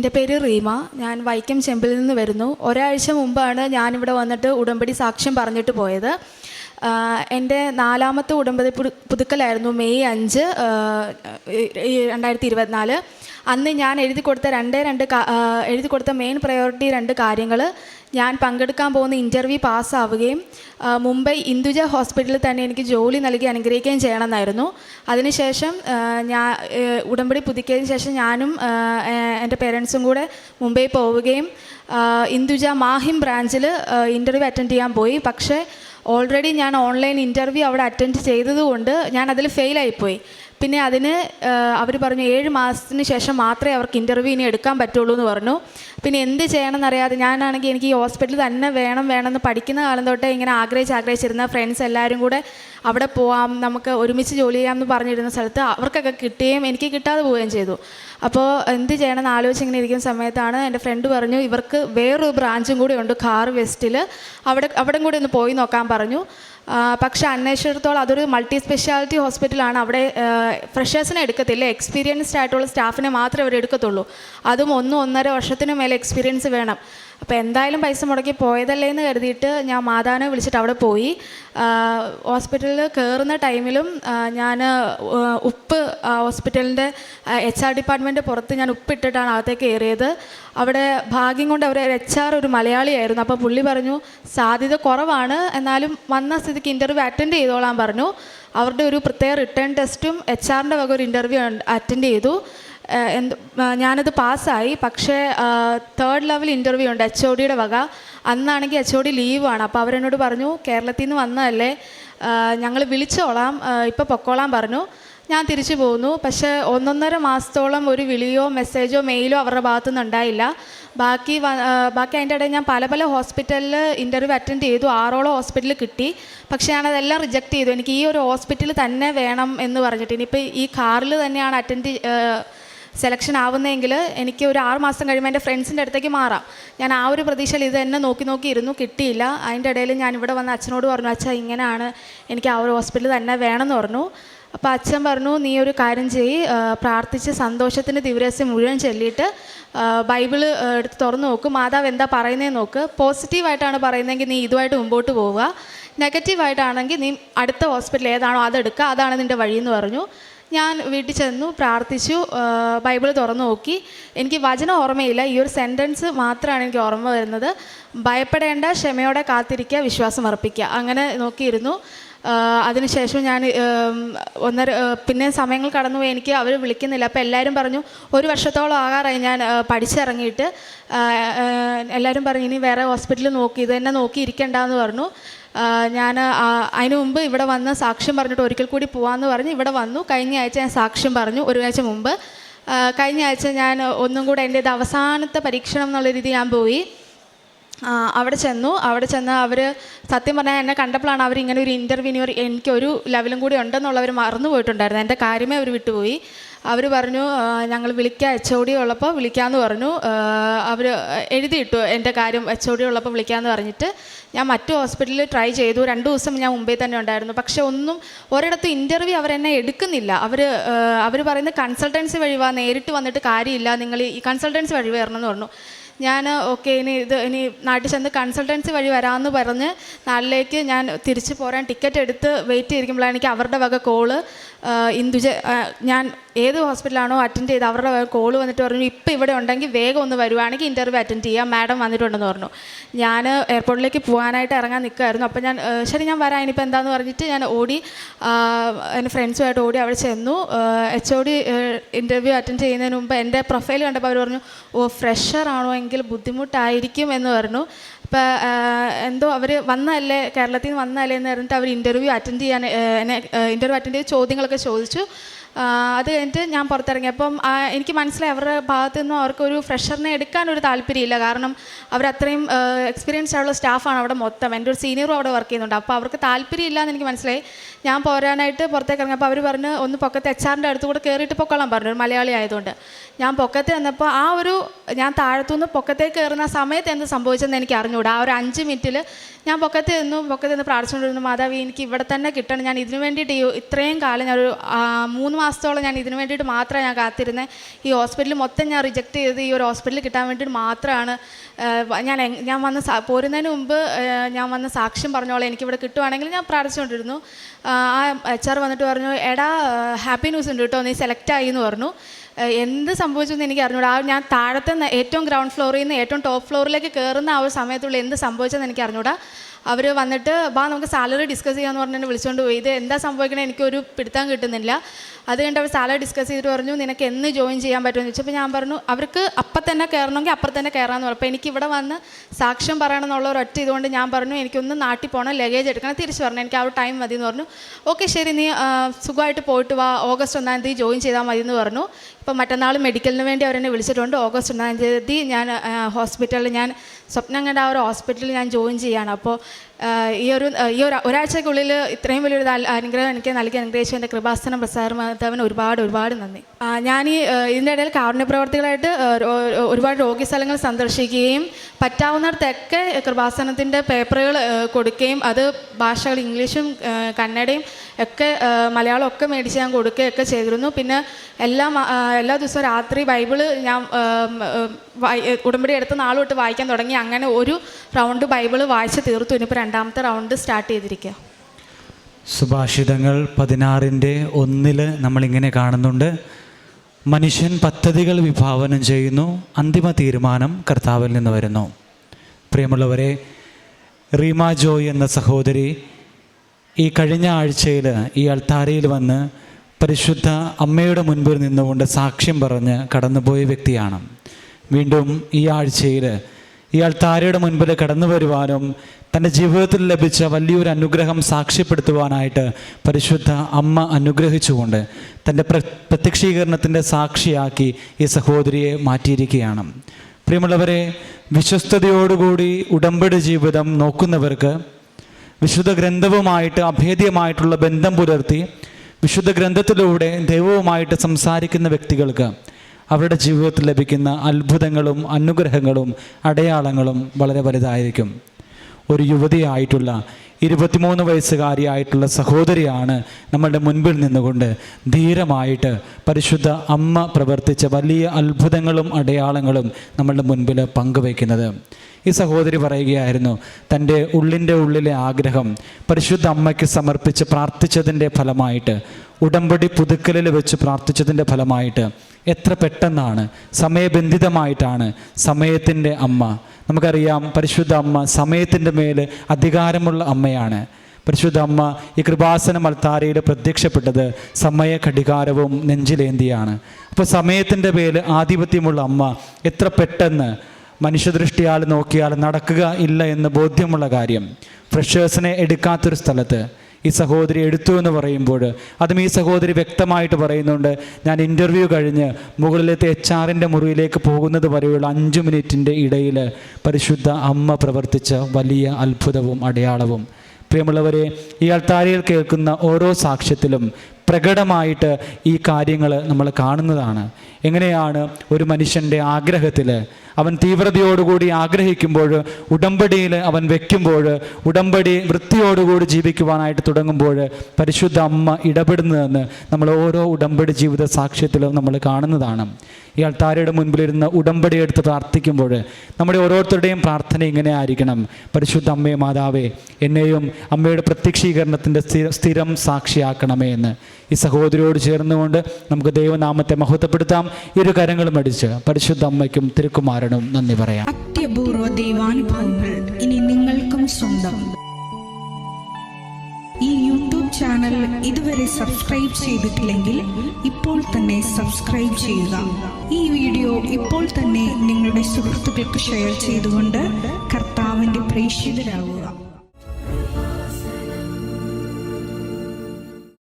എന്റെ പേര് റീമ. ഞാൻ വൈക്കം ചെമ്പിൽ നിന്ന് വരുന്നു. ഒരാഴ്ച മുമ്പാണ് ഞാനിവിടെ വന്നിട്ട് ഉടമ്പടി സാക്ഷ്യം പറഞ്ഞിട്ട് പോയത്. എന്റെ നാലാമത്തെ ഉടമ്പടി പുതുക്കലായിരുന്നു മെയ് അഞ്ച് രണ്ടായിരത്തി ഇരുപത്തിനാല്. അന്ന് ഞാൻ എഴുതി കൊടുത്ത രണ്ടേ രണ്ട് എഴുതി കൊടുത്ത മെയിൻ പ്രയോറിറ്റി രണ്ട് കാര്യങ്ങൾ ഞാൻ പങ്കെടുക്കാൻ പോകുന്ന ഇന്റർവ്യൂ പാസ്സാവുകയും മുംബൈ ഇന്ദുജ ഹോസ്പിറ്റലിൽ തന്നെ എനിക്ക് ജോലി നൽകി അനുഗ്രഹിക്കുകയും ചെയ്യണമെന്നായിരുന്നു. അതിനുശേഷം ഞാൻ ഉടമ്പടി പുതുക്കിയതിന് ശേഷം ഞാനും എന്റെ പേരൻസും കൂടെ മുംബൈ പോവുകയും ഇന്ദുജ മാഹിം ബ്രാഞ്ചിൽ ഇന്റർവ്യൂ അറ്റൻഡ് ചെയ്യാൻ പോയി. പക്ഷേ ഓൾറെഡി ഞാൻ ഓൺലൈൻ ഇന്റർവ്യൂ അവിടെ അറ്റൻഡ് ചെയ്തതുകൊണ്ട് ഞാൻ അതിൽ ഫെയിലായിപ്പോയി പിന്നെ അതിന് അവർ പറഞ്ഞു ഏഴ് മാസത്തിന് ശേഷം മാത്രമേ അവർക്ക് ഇന്റർവ്യൂ ഇനി എടുക്കാൻ പറ്റുള്ളൂ എന്ന് പറഞ്ഞു. പിന്നെ എന്ത് ചെയ്യണമെന്ന് അറിയാതെ ഞാനാണെങ്കിൽ എനിക്ക് ഈ ഹോസ്പിറ്റലിൽ തന്നെ വേണം വേണമെന്ന് പഠിക്കുന്ന കാലം തൊട്ടേ ഇങ്ങനെ ആഗ്രഹിച്ച് ആഗ്രഹിച്ചിരുന്ന ഫ്രണ്ട്സ് എല്ലാവരും കൂടെ അവിടെ പോവാം നമുക്ക് ഒരുമിച്ച് ജോലി ചെയ്യാം എന്ന് പറഞ്ഞിരുന്ന സ്ഥലത്ത് അവർക്കൊക്കെ കിട്ടുകയും എനിക്ക് കിട്ടാതെ പോവുകയും ചെയ്തു. അപ്പോൾ എന്ത് ചെയ്യണമെന്ന് ആലോചിച്ച് ഇങ്ങനെ ഇരിക്കുന്ന സമയത്താണ് എന്റെ ഫ്രണ്ട് പറഞ്ഞു ഇവർക്ക് വേറൊരു ബ്രാഞ്ചും കൂടി ഉണ്ട് കാർ വെസ്റ്റിൽ അവിടെ അവിടെ കൂടി ഒന്ന് പോയി നോക്കാൻ പറഞ്ഞു. പക്ഷെ അന്വേഷിച്ചിടത്തോളം അതൊരു മൾട്ടി സ്പെഷ്യാലിറ്റി ഹോസ്പിറ്റലാണ് അവിടെ ഫ്രഷേഴ്സിനെ എടുക്കത്തില്ല. എക്സ്പീരിയൻസ്ഡ് ആയിട്ടുള്ള സ്റ്റാഫിനെ മാത്രമേ അവർ എടുക്കത്തുള്ളൂ. അതും ഒന്നും ഒന്നര വർഷത്തിന് മേലെ എക്സ്പീരിയൻസ് വേണം. അപ്പോൾ എന്തായാലും പൈസ മുടക്കി പോയതല്ലേ എന്ന് കരുതിയിട്ട് ഞാൻ മാതാവിനെ വിളിച്ചിട്ട് അവിടെ പോയി. ഹോസ്പിറ്റലിൽ കയറുന്ന ടൈമിലും ഞാൻ ഉപ്പ് ഹോസ്പിറ്റലിന്റെ എച്ച് ആർ ഡിപ്പാർട്ട്മെന്റ് പുറത്ത് ഞാൻ ഉപ്പിട്ടിട്ടാണ് അകത്തേക്ക് കയറിയത്. അവിടെ ഭാഗ്യം കൊണ്ട് അവർ എച്ച് ആർ ഒരു മലയാളിയായിരുന്നു അപ്പോൾ പുള്ളി പറഞ്ഞു സാധ്യത കുറവാണ്. എന്നാലും വന്ന സ്ഥിതിക്ക് ഇന്റർവ്യൂ അറ്റൻഡ് ചെയ്തോളാൻ പറഞ്ഞു. അവരുടെ ഒരു പ്രത്യേക റിട്ടേൺ ടെസ്റ്റും എച്ച് ആറിന്റെ വക ഒരു ഇന്റർവ്യൂ അറ്റൻഡ് ചെയ്തു. എന്ത് ഞാനത് പാസ്സായി. പക്ഷേ തേർഡ് ലെവൽ ഇന്റർവ്യൂ ഉണ്ട് എച്ച് ഒ ഡിയുടെ വക. അന്നാണെങ്കിൽ എച്ച് ഒ ഡി ലീവാണ് അപ്പോൾ അവരെന്നോട് പറഞ്ഞു കേരളത്തിൽ നിന്ന് വന്നതല്ലേ ഞങ്ങൾ വിളിച്ചോളാം. ഇപ്പോൾ പൊക്കോളാം പറഞ്ഞു. ഞാൻ തിരിച്ചു പോന്നു. പക്ഷേ ഒന്നൊന്നര മാസത്തോളം ഒരു വിളിയോ മെസ്സേജോ മെയിലോ അവരുടെ ഭാഗത്തു ഉണ്ടായില്ല. ബാക്കി ബാക്കി അതിന്റെ ഇടയിൽ ഞാൻ പല പല ഹോസ്പിറ്റലിൽ ഇന്റർവ്യൂ അറ്റൻഡ് ചെയ്തു. ആറോളം ഹോസ്പിറ്റലിൽ കിട്ടി. പക്ഷേ ഞാനതെല്ലാം റിജക്റ്റ് ചെയ്തു. എനിക്ക് ഈ ഒരു ഹോസ്പിറ്റൽ തന്നെ വേണം എന്ന് പറഞ്ഞിട്ട്. ഇനിയിപ്പോൾ ഈ കാറിൽ തന്നെയാണ് അറ്റൻഡ് സെലക്ഷൻ ആവുന്നതെങ്കിൽ എനിക്ക് ഒരു ആറ് മാസം കഴിയുമ്പോൾ എന്റെ ഫ്രണ്ട്സിന്റെ അടുത്തേക്ക് മാറാം. ഞാൻ ആ ഒരു പ്രതീക്ഷയിൽ ഇത് തന്നെ നോക്കി നോക്കി ഇരുന്നു കിട്ടിയില്ല. അതിന്റെ ഇടയിൽ ഞാൻ ഇവിടെ വന്ന് അച്ഛനോട് പറഞ്ഞു അച്ഛാ ഇങ്ങനെയാണ് എനിക്ക് ആ ഒരു ഹോസ്പിറ്റൽ തന്നെ വേണമെന്ന് പറഞ്ഞു. അപ്പോൾ അച്ഛൻ പറഞ്ഞു നീ ഒരു കാര്യം ചെയ്യ് പ്രാർത്ഥിച്ച് സന്തോഷത്തിന്റെ ദിവരസ്യം മുഴുവൻ ചൊല്ലിയിട്ട് ബൈബിൾ എടുത്ത് തുറന്നു നോക്ക്. മാതാവ് എന്താ പറയുന്നതെന്ന് നോക്ക്. പോസിറ്റീവായിട്ടാണ് പറയുന്നതെങ്കിൽ നീ ഇതുമായിട്ട് മുമ്പോട്ട് പോവുക. നെഗറ്റീവായിട്ടാണെങ്കിൽ നീ അടുത്ത ഹോസ്പിറ്റൽ ഏതാണോ അതെടുക്കുക അതാണ് നിന്റെ വഴിയെന്ന് പറഞ്ഞു. ഞാൻ വീട്ടിൽ ചെന്നു പ്രാർത്ഥിച്ചു ബൈബിൾ തുറന്നു നോക്കി. എനിക്ക് വചനം ഓർമ്മയില്ല. ഈ ഒരു സെന്റൻസ് മാത്രമാണ് എനിക്ക് ഓർമ്മ വരുന്നത്. ഭയപ്പെടേണ്ട ക്ഷമയോടെ കാത്തിരിക്കുക വിശ്വാസം അർപ്പിക്കുക. അങ്ങനെ നോക്കിയിരുന്നു. അതിനുശേഷം ഞാൻ ഒന്നര പിന്നെ സമയങ്ങൾ കടന്നുപോയി. എനിക്ക് അവർ വിളിക്കുന്നില്ല. അപ്പോൾ എല്ലാവരും പറഞ്ഞു ഒരു വർഷത്തോളം ആകാറായി ഞാൻ പഠിച്ചിറങ്ങിയിട്ട്. എല്ലാവരും പറഞ്ഞു ഇനി വേറെ ഹോസ്പിറ്റലിൽ നോക്കി. ഇത് തന്നെ നോക്കിയിരിക്കേണ്ടെന്ന് പറഞ്ഞു. ഞാൻ അതിനു മുമ്പ് ഇവിടെ വന്ന് സാക്ഷ്യം പറഞ്ഞിട്ട് ഒരിക്കൽ കൂടി പോകാമെന്ന് പറഞ്ഞ് ഇവിടെ വന്നു. കഴിഞ്ഞ ആഴ്ച ഞാൻ സാക്ഷ്യം പറഞ്ഞു ഒരു ആഴ്ച മുമ്പ്. കഴിഞ്ഞ ആഴ്ച ഞാൻ ഒന്നും കൂടെ എന്റെ അവസാനത്തെ പരീക്ഷണം എന്നുള്ള രീതി ഞാൻ പോയി. അവിടെ ചെന്നു. അവിടെ ചെന്ന് അവർ സത്യം പറഞ്ഞാൽ എന്നെ കണ്ടപ്പോഴാണ് അവർ ഇങ്ങനെ ഒരു ഇന്റർവ്യൂവിന് എനിക്കൊരു ലെവലും കൂടി ഉണ്ടെന്നുള്ളവർ മറന്നു പോയിട്ടുണ്ടായിരുന്നു. എന്റെ കാര്യമേ അവർ വിട്ടുപോയി. അവർ പറഞ്ഞു ഞങ്ങൾ വിളിക്കാം എച്ച് ഒ ഡി ഉള്ളപ്പോൾ വിളിക്കാമെന്ന് പറഞ്ഞു. അവർ എഴുതിയിട്ടു എന്റെ കാര്യം എച്ച് ഒ ഡി ഉള്ളപ്പോൾ വിളിക്കാമെന്ന് പറഞ്ഞിട്ട്. ഞാൻ മറ്റു ഹോസ്പിറ്റലിൽ ട്രൈ ചെയ്തു. രണ്ട് ദിവസം ഞാൻ മുംബൈ തന്നെ ഉണ്ടായിരുന്നു. പക്ഷേ ഒന്നും ഒരിടത്ത് ഇന്റർവ്യൂ അവരെന്നെ എടുക്കുന്നില്ല. അവർ അവർ പറയുന്ന കൺസൾട്ടൻസി വഴി വാ നേരിട്ട് വന്നിട്ട് കാര്യമില്ല. നിങ്ങൾ ഈ കൺസൾട്ടൻസി വഴി വരണമെന്ന് പറഞ്ഞു. ഞാൻ ഓക്കെ ഇനി ഇത് ഇനി നാട്ടിൽ ചെന്ന് കൺസൾട്ടൻസി വഴി വരാമെന്ന് പറഞ്ഞ് നാട്ടിലേക്ക് ഞാൻ തിരിച്ചു പോരാൻ ടിക്കറ്റ് എടുത്ത് വെയിറ്റ് ചെയ്തിരിക്കുമ്പോഴാണ് എനിക്ക് അവരുടെ വക കോൾ ഇന്ദുജ ഞാൻ ഏത് ഹോസ്പിറ്റലാണോ അറ്റൻഡ് ചെയ്ത് അവരുടെ കോൾ വന്നിട്ട് പറഞ്ഞു ഇപ്പോൾ ഇവിടെ ഉണ്ടെങ്കിൽ വേഗം ഒന്ന് വരുവാണെങ്കിൽ ഇന്റർവ്യൂ അറ്റൻഡ് ചെയ്യാം. മാഡം വന്നിട്ടുണ്ടെന്ന് പറഞ്ഞു. ഞാൻ എയർപോർട്ടിലേക്ക് പോകാനായിട്ട് ഇറങ്ങാൻ നിൽക്കുമായിരുന്നു അപ്പോൾ ഞാൻ ശരി ഞാൻ വരാം. ഇനിയിപ്പോൾ എന്താന്ന് പറഞ്ഞിട്ട് ഞാൻ ഓടി എന്റെ ഫ്രണ്ട്സുമായിട്ട് ഓടി അവിടെ ചെന്നു. H O D interview attend ചെയ്യുന്നതിന് മുമ്പ് എന്റെ പ്രൊഫൈൽ കണ്ടപ്പോൾ അവർ പറഞ്ഞു ഓ ഫ്രഷറാണോ എങ്കിൽ ബുദ്ധിമുട്ടായിരിക്കും എന്ന് പറഞ്ഞു. അപ്പോൾ എന്തോ അവർ വന്നതല്ലേ കേരളത്തിൽ നിന്ന് വന്നതല്ലേ എന്ന് പറഞ്ഞിട്ട് അവർ ഇന്റർവ്യൂ അറ്റൻഡ് ചെയ്യാൻ എന്നെ ഇന്റർവ്യൂ അറ്റൻഡ് ചെയ്ത് ചോദ്യങ്ങളൊക്കെ ചോദിച്ചു. അത് കഴിഞ്ഞിട്ട് ഞാൻ പുറത്തിറങ്ങിയപ്പം എനിക്ക് മനസ്സിലായി അവരുടെ ഭാഗത്തു നിന്നും അവർക്ക് ഒരു ഫ്രഷറിനെ എടുക്കാൻ ഒരു താല്പര്യമില്ല. കാരണം അവരത്രയും എക്സ്പീരിയൻസ് ആയിട്ടുള്ള സ്റ്റാഫാണ് അവിടെ മൊത്തം. എന്റെ ഒരു സീനിയറും അവിടെ വർക്ക് ചെയ്യുന്നുണ്ട്. അപ്പോൾ അവർക്ക് താല്പര്യമില്ല എന്ന് എനിക്ക് മനസ്സിലായി. ഞാൻ പോരാനായിട്ട് പുറത്തേക്ക് ഇറങ്ങിയപ്പോൾ അവർ പറഞ്ഞ് ഒന്ന് പൊക്കത്ത് എച്ച് ആറിന്റെ അടുത്ത് കൂടെ കയറിയിട്ട് പൊക്കോളാൻ പറഞ്ഞു. ഒരു മലയാളി ആയതുകൊണ്ട്. ഞാൻ പൊക്കത്ത് വന്നപ്പോൾ ആ ഒരു ഞാൻ താഴത്തുനിന്ന് പൊക്കത്തേക്ക് കയറുന്ന സമയത്ത് എന്ത് സംഭവിച്ചെന്ന് എനിക്ക് അറിഞ്ഞുകൂടാ ആ ഒരു അഞ്ച് മിനിറ്റിൽ ഞാൻ പൊക്കത്ത് നിന്നു പൊക്കത്ത് നിന്ന് പ്രാർത്ഥിച്ചുകൊണ്ടിരുന്നു മാതാവി എനിക്ക് ഇവിടെ തന്നെ കിട്ടണം. ഞാൻ ഇതിനു വേണ്ടിയിട്ട് ഇത്രയും കാലം ഞാൻ ഒരു മൂന്ന് മാസത്തോളം ഞാൻ ഇതിനു വേണ്ടിയിട്ട് മാത്രമേ ഞാൻ കാത്തിരുന്നത് ഈ ഹോസ്പിറ്റൽ മൊത്തം ഞാൻ റിജക്റ്റ് ചെയ്ത് ഈ ഒരു ഹോസ്പിറ്റലിൽ കിട്ടാൻ വേണ്ടിയിട്ട് മാത്രമാണ്. ഞാൻ ഞാൻ വന്ന് പോരുന്നതിന് മുമ്പ് ഞാൻ വന്ന് സാക്ഷ്യം പറഞ്ഞോളെ. എനിക്കിവിടെ കിട്ടുവാണെങ്കിൽ ഞാൻ പ്രാർത്ഥിച്ചുകൊണ്ടിരുന്നു. ആ എച്ച് ആർ വന്നിട്ട് പറഞ്ഞു എടാ ഹാപ്പി ന്യൂസ് ഉണ്ട് കേട്ടോ നീ സെലക്ട് ആയി എന്ന് പറഞ്ഞു. എന്ത് സംഭവിച്ചു എന്ന് എനിക്ക് അറിഞ്ഞൂടാ. ആ ഞാൻ താഴത്തെ ഏറ്റവും ഗ്രൗണ്ട് ഫ്ലോറിൽ നിന്ന് ഏറ്റവും ടോപ്പ് ഫ്ലോറിലേക്ക് കയറുന്ന ആ ഒരു സമയത്തുള്ള എന്ത് സംഭവിച്ചെന്ന് എനിക്ക് അറിഞ്ഞൂടാ. അവർ വന്നിട്ട് ബാ നമുക്ക് സാലറി ഡിസ്കസ് ചെയ്യാമെന്ന് പറഞ്ഞിട്ട് വിളിച്ചുകൊണ്ട് പോയി. ഇത് എന്താ സംഭവിക്കണേ? എനിക്കൊരു പിടുത്തം കിട്ടുന്നില്ല. അത് കഴിഞ്ഞിട്ട് അവർ സാലറി ഡിസ്കസ് ചെയ്തിട്ട് പറഞ്ഞു നിനക്ക് എന്ന് ജോയിൻ ചെയ്യാൻ പറ്റുമെന്ന്? ചോദിച്ചപ്പോൾ ഞാൻ പറഞ്ഞു അവർക്ക് അപ്പം തന്നെ കയറണമെങ്കിൽ അപ്പം തന്നെ കയറാമെന്ന് പറഞ്ഞു. അപ്പോൾ എനിക്ക് ഇവിടെ വന്ന് സാക്ഷ്യം പറയണം എന്നുള്ള ഒരു ഒറ്റ ഇതുകൊണ്ട് ഞാൻ പറഞ്ഞു എനിക്കൊന്ന് നാട്ടിൽ പോകണം ലഗേജ് എടുക്കണം തിരിച്ചു പറഞ്ഞു എനിക്ക് ആ ഒരു ടൈം മതി എന്ന് പറഞ്ഞു. ഓക്കെ ശരി നീ സുഖമായിട്ട് പോയിട്ട് വാ. ഓഗസ്റ്റ് ഒന്നാം തീയതി ജോയിൻ ചെയ്താൽ മതി എന്ന് പറഞ്ഞു. ഇപ്പം മറ്റന്നാൾ മെഡിക്കലിന് വേണ്ടി അവരെന്നെ വിളിച്ചിട്ടുണ്ട്. ഓഗസ്റ്റ് ഒന്നാം തീയതി ഞാൻ ഹോസ്പിറ്റലിൽ ഞാൻ സ്വപ്നം കണ്ട ആ ഒരു ഹോസ്പിറ്റലിൽ ഞാൻ ജോയിൻ ചെയ്യാണ്. അപ്പോൾ ഈ ഒരു ഈ ഒരു ഒരാഴ്ചക്കുള്ളിൽ ഇത്രയും വലിയൊരു അനുഗ്രഹം എനിക്ക് നൽകി. അനുഗ്രഹിച്ചു എന്റെ കൃപാസനം പ്രസാദ ഒരുപാട് ഒരുപാട് നന്ദി. ഞാൻ ഈ ഇതിന്റെ ഇടയിൽ കാരുണ്യ പ്രവർത്തികളായിട്ട് ഒരുപാട് രോഗി സ്ഥലങ്ങൾ സന്ദർശിക്കുകയും പറ്റാവുന്നിടത്തൊക്കെ കൃപാസനത്തിന്റെ പേപ്പറുകൾ കൊടുക്കുകയും അത് ഭാഷകൾ ഇംഗ്ലീഷും കന്നഡയും ഒക്കെ മലയാളം ഒക്കെ മേടിച്ച് ഞാൻ കൊടുക്കുകയൊക്കെ ചെയ്തിരുന്നു. പിന്നെ എല്ലാ എല്ലാ ദിവസവും രാത്രി ബൈബിൾ ഞാൻ ഉടമ്പടി എടുത്ത നാൾ തൊട്ട് വായിക്കാൻ തുടങ്ങി. അങ്ങനെ ഒരു റൗണ്ട് ബൈബിൾ വായിച്ച് തീർത്തു. ഇനിയിപ്പോൾ രണ്ടാമത്തെ റൗണ്ട് സ്റ്റാർട്ട് ചെയ്തിരിക്കുക സുഭാഷിതങ്ങൾ പതിനാറിന്റെ ഒന്നിൽ നമ്മളിങ്ങനെ കാണുന്നുണ്ട്. മനുഷ്യൻ പദ്ധതികൾ വിഭാവനം ചെയ്യുന്നു. അന്തിമ തീരുമാനം കർത്താവിൽ നിന്ന് വരുന്നു. പ്രിയമുള്ളവരെ റീമ ജോയ് എന്ന സഹോദരി ഈ കഴിഞ്ഞ ആഴ്ചയിൽ ഈ അൾത്താരയിൽ വന്ന് പരിശുദ്ധ അമ്മയുടെ മുൻപിൽ നിന്നുകൊണ്ട് സാക്ഷ്യം പറഞ്ഞ് കടന്നുപോയ വ്യക്തിയാണ്. വീണ്ടും ഈ ആഴ്ചയിൽ ഈ താരയുടെ മുൻപിൽ കടന്നു വരുവാനും തന്റെ ജീവിതത്തിൽ ലഭിച്ച വലിയൊരു അനുഗ്രഹം സാക്ഷ്യപ്പെടുത്തുവാനായിട്ട് പരിശുദ്ധ അമ്മ അനുഗ്രഹിച്ചുകൊണ്ട് തന്റെ പ്ര പ്രത്യക്ഷീകരണത്തിന്റെ സാക്ഷിയാക്കി ഈ സഹോദരിയെ മാറ്റിയിരിക്കുകയാണ്. പ്രിയമുള്ളവരെ വിശ്വസ്തയോടുകൂടി ഉടമ്പടി ജീവിതം നോക്കുന്നവർക്ക് വിശുദ്ധ ഗ്രന്ഥവുമായിട്ട് അഭേദ്യമായിട്ടുള്ള ബന്ധം പുലർത്തി വിശുദ്ധ ഗ്രന്ഥത്തിലൂടെ ദൈവവുമായിട്ട് സംസാരിക്കുന്ന വ്യക്തികൾക്ക് അവരുടെ ജീവിതത്തിൽ ലഭിക്കുന്ന അത്ഭുതങ്ങളും അനുഗ്രഹങ്ങളും അടയാളങ്ങളും വളരെ വലുതായിരിക്കും. ഒരു യുവതിയായിട്ടുള്ള ഇരുപത്തിമൂന്ന് വയസ്സുകാരിയായിട്ടുള്ള സഹോദരിയാണ് നമ്മളുടെ മുൻപിൽ നിന്നുകൊണ്ട് ധീരമായിട്ട് പരിശുദ്ധ അമ്മ പ്രവർത്തിച്ച വലിയ അത്ഭുതങ്ങളും അടയാളങ്ങളും നമ്മളുടെ മുൻപിൽ പങ്കുവയ്ക്കുന്നത്. ഈ സഹോദരി പറയുകയായിരുന്നു തന്റെ ഉള്ളിന്റെ ഉള്ളിലെ ആഗ്രഹം പരിശുദ്ധ അമ്മയ്ക്ക് സമർപ്പിച്ച് പ്രാർത്ഥിച്ചതിന്റെ ഫലമായിട്ട് ഉടമ്പടി പുതുക്കലിൽ വെച്ച് പ്രാർത്ഥിച്ചതിന്റെ ഫലമായിട്ട് എത്ര പെട്ടെന്നാണ്. സമയബന്ധിതമായിട്ടാണ് സമയത്തിന്റെ അമ്മ. നമുക്കറിയാം പരിശുദ്ധ അമ്മ സമയത്തിന്റെ മേൽ അധികാരമുള്ള അമ്മയാണ്. പരിശുദ്ധ അമ്മ ഈ കൃപാസന മൽത്താരയിൽ പ്രത്യക്ഷപ്പെട്ടത് സമയ ഘടികാരവും നെഞ്ചിലേന്തിയാണ്. അപ്പോൾ സമയത്തിന്റെ മേൽ ആധിപത്യമുള്ള അമ്മ എത്ര പെട്ടെന്ന് മനുഷ്യദൃഷ്ടിയാൽ നോക്കിയാൽ നടക്കുക ഇല്ല എന്ന് ബോധ്യമുള്ള കാര്യം. ഫ്രഷേഴ്സിനെ എടുക്കാത്തൊരു സ്ഥലത്ത് ഈ സഹോദരി എടുത്തു എന്ന് പറയുമ്പോൾ അതും ഈ സഹോദരി വ്യക്തമായിട്ട് പറയുന്നുണ്ട് ഞാൻ ഇന്റർവ്യൂ കഴിഞ്ഞ് മുകളിലത്തെ എച്ച് ആറിന്റെ മുറിയിലേക്ക് പോകുന്നത് വരെയുള്ള അഞ്ച് മിനിറ്റിന്റെ ഇടയിൽ പരിശുദ്ധ അമ്മ പ്രവർത്തിച്ച വലിയ അത്ഭുതവും അടയാളവും. പ്രിയമുള്ളവരെ ഈ അൾത്താരയിൽ കേൾക്കുന്ന ഓരോ സാക്ഷ്യത്തിലും പ്രകടമായിട്ട് ഈ കാര്യങ്ങൾ നമ്മൾ കാണുന്നതാണ്. എങ്ങനെയാണ് ഒരു മനുഷ്യന്റെ ആഗ്രഹത്തിൽ അവൻ തീവ്രതയോടുകൂടി ആഗ്രഹിക്കുമ്പോൾ ഉടമ്പടിയിൽ അവൻ വെക്കുമ്പോൾ ഉടമ്പടി വൃത്തിയോടുകൂടി ജീവിക്കുവാനായിട്ട് തുടങ്ങുമ്പോൾ പരിശുദ്ധ അമ്മ ഇടപെടുന്നതെന്ന് നമ്മൾ ഓരോ ഉടമ്പടി ജീവിത സാക്ഷ്യത്തിലും നമ്മൾ കാണുന്നതാണ്. ഈ അൾത്താരയുടെ മുൻപിലിരുന്ന് ഉടമ്പടി എടുത്ത് പ്രാർത്ഥിക്കുമ്പോൾ നമ്മുടെ ഓരോരുത്തരുടെയും പ്രാർത്ഥന ഇങ്ങനെ ആയിരിക്കണം. പരിശുദ്ധ അമ്മയെ മാതാവേ എന്നെയും അമ്മയുടെ പ്രത്യക്ഷീകരണത്തിന്റെ സ്ഥിരം സാക്ഷിയാക്കണമേ എന്ന്. ഈ സഹോദരിയോട് ചേർന്നുകൊണ്ട് നമുക്ക് ദൈവനാമത്തെ മഹത്വപ്പെടുത്താം. ഇരു കരങ്ങളും അടിച്ച് പരിശുദ്ധ അമ്മയ്ക്കും തിരുക്കുമാരനും നന്ദി പറയാം. അത്യപൂർവ ദൈവാനുഭവങ്ങൾ ഇനി നിങ്ങൾക്കും സ്വന്തം. ഈ യൂട്യൂബ് ചാനൽ ഇതുവരെ സബ്സ്ക്രൈബ് ചെയ്തിട്ടില്ലെങ്കിൽ ഇപ്പോൾ തന്നെ സബ്സ്ക്രൈബ് ചെയ്യുക. ഈ വീഡിയോ ഇപ്പോൾ തന്നെ നിങ്ങളുടെ സുഹൃത്തുക്കൾക്ക് ഷെയർ ചെയ്തുകൊണ്ട് കർത്താവിന്റെ പ്രേക്ഷിതരാകുക